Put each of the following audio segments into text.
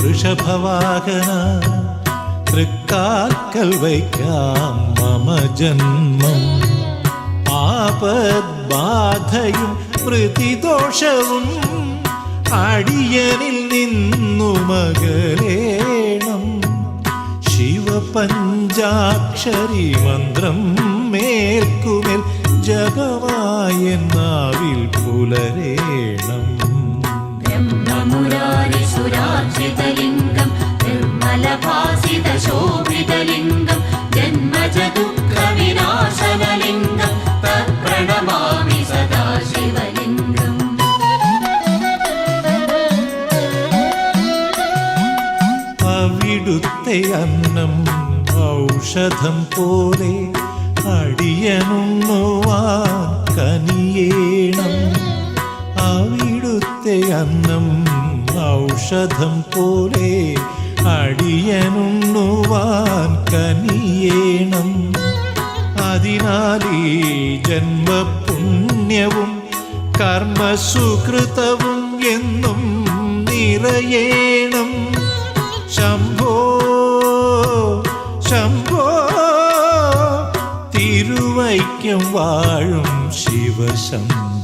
വൃഷഭവാഹന. തൃക്കാക്കൽ വയ്ക്കാം മമ ജന്മം. ആപദ്ബാധയും പ്രതിദോഷവും അടിയനിൽ നിന്നു മകലേണം. ശിവപഞ്ചാക്ഷരി മന്ത്രം മേൽക്കുമേൽ ജപമായ സുരാർജിതലിംഗം നിർമ്മലഭാസിത ശോഭിതലിംഗം ജന്മജ ദുഃഖ വിനാശനലിംഗം തത്പ്രണമാമി സദാശിവലിംഗം. അവിടുത്തെ അന്നം ഔഷധം പോലെ അടിയനുണ്ണുവാൻ കനിയേണം. അവിടുത്തെ അന്നം ഔഷധം പോലെ അടിയനുണ്ണുവാൻ കനിയേണം. അതിനാലേ ജന്മ ജന്മപുണ്യവും കർമ്മസുകൃതവും എന്നും നിറയേണം. ശംഭോ ശംഭോ തിരുവൈക്കം വാഴും ശിവശംഭോ.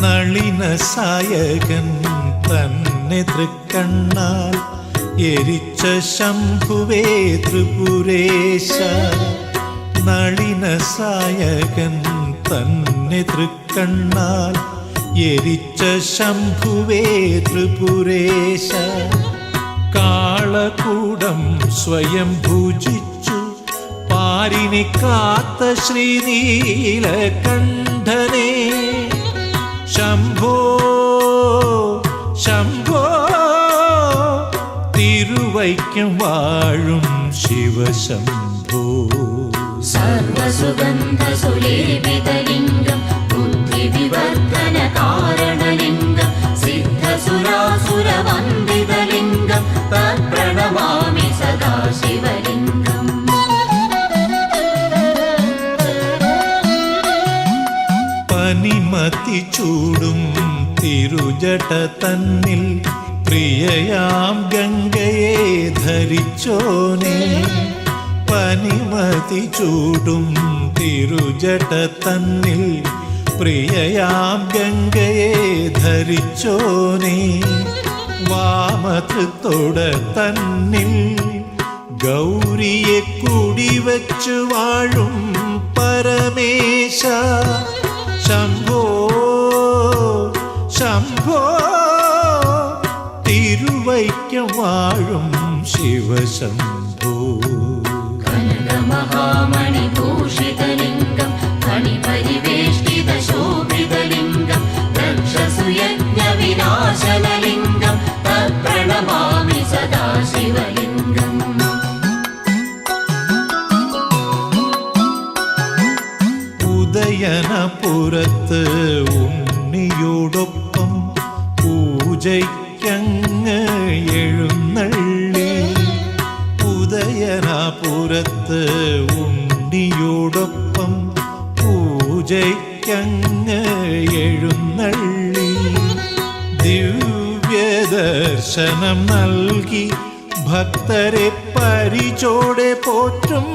നളിന സായകൻ തന്നെ തൃക്കണ്ണാൽ എരിച്ച ശംഭുവേ ത്രിപുരേശ. നളിന സായകൻ തന്നെ തൃക്കണ്ണാൽ എരിച്ച ശംഭുവേ ത്രിപുരേശ. കാളകൂടം സ്വയം ഭുജിച്ചു പാരിനി കാത്ത ശ്രീനീലകണ്ഠനെ. ശംഭോ ശംഭോ തിരുവൈക്കം വാഴും ശിവശംഭോ. സർവസുഗന്ധ സുലേപിതലിംഗം പനിമതി ചൂടും തിരുജട തന്നിൽ. പ്രിയയാം ഗംഗയെ ധരിച്ചോനെ. പനിമതി ചൂടും തിരുജട തന്നിൽ. പ്രിയയാം ഗംഗയെ ധരിച്ചോനെ. വാമതൃത്തോട തന്നിൽ ഗൗരിയെ കുടിവച്ചു വാഴും പരമേശ. ശംഭോ ശംഭോ തിരുവൈക്കം വാഴും ശിവശംഭൂ. കനകമഹാമണി ഭൂഷിതലിംഗ ഉണ്ണിയോടൊപ്പം പൂജയ്ക്കങ്ങ് എഴുന്നള്ളി. ഉദയനാപുരത്ത് ഉണ്ണിയോടൊപ്പം പൂജയ്ക്കങ്ങ് എഴുന്നള്ളി. ദിവ്യദർശനം നൽകി ഭക്തരെ പരിചോടെ പോറ്റും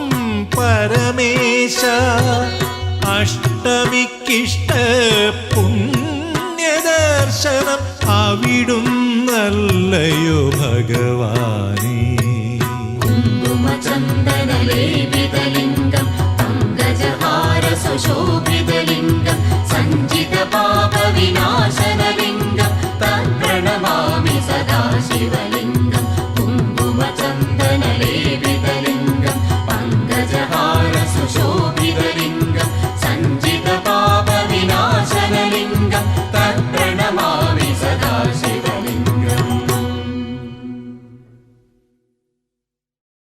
പരമേശ. അഷ്ടമിക്കിഷ്ട ആവിടും നല്ലയോ ഭഗവാനേ കുങ്കുമചന്ദനലേപിതലിംഗം പങ്കജഹാര സുശോഭ